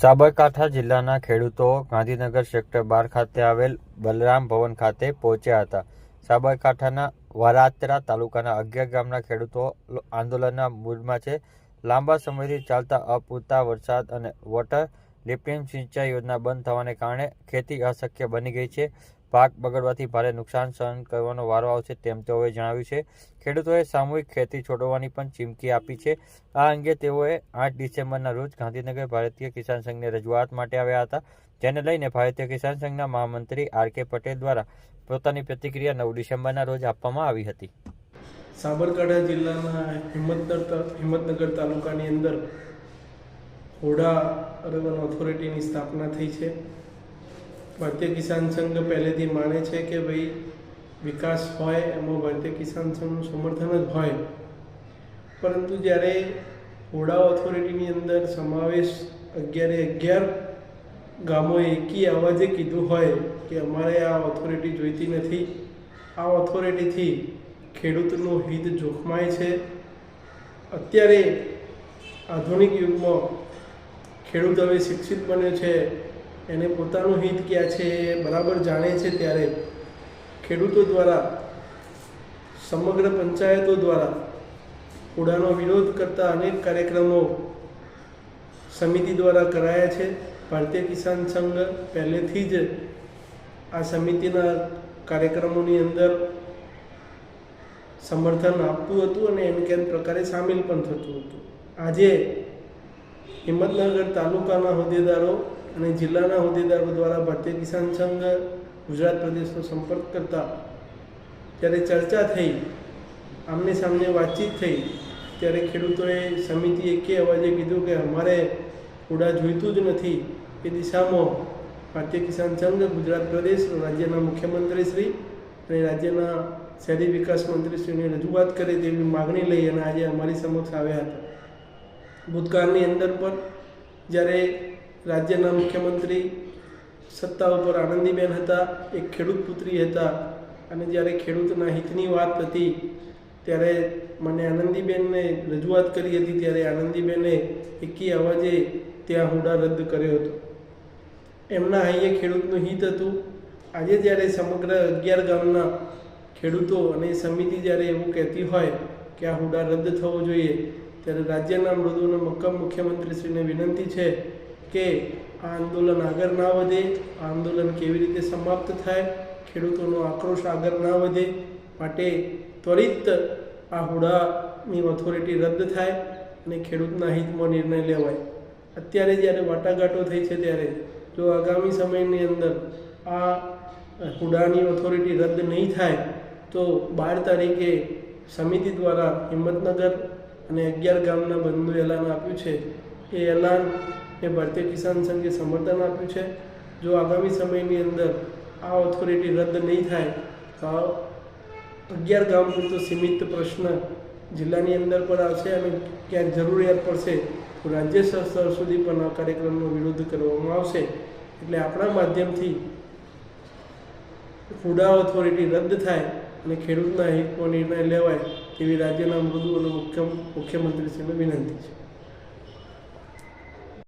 સાબરકાંઠા જિલ્લાના ખેડૂતો ગાંધીનગર સેક્ટર બાર ખાતે આવેલ બલરામ ભવન ખાતે પહોંચ્યા હતા. સાબરકાંઠાના વરાત્રા તાલુકાના અગિયાર ગામના ખેડૂતો આંદોલનના મૂડમાં છે. લાંબા સમયથી ચાલતા અપૂરતા વરસાદ અને વોટર લિફ્ટિંગ સિંચાઈ યોજના બંધ થવાને કારણે ખેતી અશક્ય બની ગઈ છે. પાક બગડવાથી ભારે નુકસાન સહન કરવાનો વારો આવશે તેમ તેઓએ જણાવ્યું છે. ખેડૂતોએ સામૂહિક ખેતી છોડવાની પણ ચીમકી આપી છે. આ અંગે તેઓએ આઠ ડિસેમ્બરના રોજ ગાંધીનગર ભારતીય કિસાન સંઘને રજૂઆત માટે આવ્યા હતા. જેને લઈને ભારતીય કિસાન સંઘના મહામંત્રી આર કે પટેલ દ્વારા પોતાની પ્રતિક્રિયા નવ ડિસેમ્બરના રોજ આપવામાં આવી હતી. સાબરકાંઠા જિલ્લાના હિંમતનગર હિંમતનગર તાલુકાની અંદર હોડા અર્બન ઓથોરિટીની સ્થાપના થઈ છે. ભારતીય કિસાન સંઘ પહેલેથી માને છે કે ભાઈ વિકાસ હોય, એમાં ભારતીય કિસાન સંઘનું સમર્થન જ હોય. પરંતુ જ્યારે હોડા ઓથોરિટીની અંદર સમાવેશ અગિયારે અગિયાર ગામોએ એકી અવાજે કીધું હોય કે અમારે આ ઓથોરિટી જોઈતી નથી, આ ઓથોરિટીથી ખેડૂતનું હિત જોખમાય છે. અત્યારે આધુનિક યુગમાં ખેડૂત હવે શિક્ષિત બન્યો છે એને પોતાનું હિત ક્યાં છે એ બરાબર જાણે છે ત્યારે ખેડૂતો દ્વારા, સમગ્ર પંચાયતો દ્વારા ઉડાનો વિરોધ કરતા અનેક કાર્યક્રમો સમિતિ દ્વારા કરાયા છે. ભારતીય કિસાન સંઘ પહેલેથી જ આ સમિતિના કાર્યક્રમોની અંદર સમર્થન આપતું હતું અને એમ કેમ પ્રકારે સામેલ પણ થતું હતું. આજે હિંમતનગર તાલુકાના હોદ્દેદારો અને જિલ્લાના હોદ્દેદારો દ્વારા ભારતીય કિસાન સંઘ ગુજરાત પ્રદેશનો સંપર્ક કરતા ત્યારે ચર્ચા થઈ, આમને સામને વાતચીત થઈ, ત્યારે ખેડૂતોએ સમિતિએ કે અવાજે કીધું કે અમારે ઉડા જોઈતું જ નથી. એ દિશામાં ભારતીય કિસાન સંઘ ગુજરાત પ્રદેશ રાજ્યના મુખ્યમંત્રીશ્રી અને રાજ્યના શહેરી વિકાસ મંત્રીશ્રીને રજૂઆત કરે તેવી માગણી લઈ અને આજે અમારી સમક્ષ આવ્યા હતા. ભૂતકાળની અંદર પણ જ્યારે રાજ્યના મુખ્યમંત્રી સત્તા ઉપર આનંદીબેન હતા, એક ખેડૂત પુત્રી હતા અને જ્યારે ખેડૂતના હિતની વાત હતી, ત્યારે મને આનંદીબેનને રજૂઆત કરી હતી, ત્યારે આનંદીબેને એકી અવાજે ત્યાં હુડા રદ કર્યો હતો. એમના અહીંયા ખેડૂતનું હિત હતું. આજે જ્યારે સમગ્ર અગિયાર ગામના ખેડૂતો અને સમિતિ જ્યારે એવું કહેતી હોય કે આ હુડા રદ થવો જોઈએ ત્યારે રાજ્યના મૃદુ અને મક્કમ મુખ્યમંત્રીશ્રીને વિનંતી છે કે આ આંદોલન આગળ ના વધે, આ આંદોલન કેવી રીતે સમાપ્ત થાય, ખેડૂતોનો આક્રોશ આગળ ના વધે માટે ત્વરિત આ હુડાની ઓથોરિટી રદ થાય અને ખેડૂતના હિતમાં નિર્ણય લેવાય. અત્યારે જ્યારે વાટાઘાટો થઈ છે ત્યારે જો આગામી સમયની અંદર આ હુડાની ઓથોરિટી રદ નહીં થાય, તો બાર તારીખે સમિતિ દ્વારા હિંમતનગર અને અગિયાર ગામના બંધનું એલાન આપ્યું છે. એ એલાન એ ભારતીય કિસાન સંઘે સમર્થન આપ્યું છે. જો આગામી સમયની અંદર આ ઓથોરિટી રદ નહીં થાય, તો અગિયાર ગામ પૂરતો સીમિત પ્રશ્ન જિલ્લાની અંદર પણ આવશે અને ક્યાંક જરૂરિયાત પડશે તો રાજ્ય સ્તર સુધી પણ આ કાર્યક્રમનો વિરોધ કરવામાં આવશે. એટલે આપણા માધ્યમથી હુડા ઓથોરિટી રદ થાય અને ખેડૂતના હિતનો નિર્ણય લેવાય તેવી રાજ્યના મૃદુ અને મુખ્ય મુખ્યમંત્રીશ્રીને વિનંતી છે.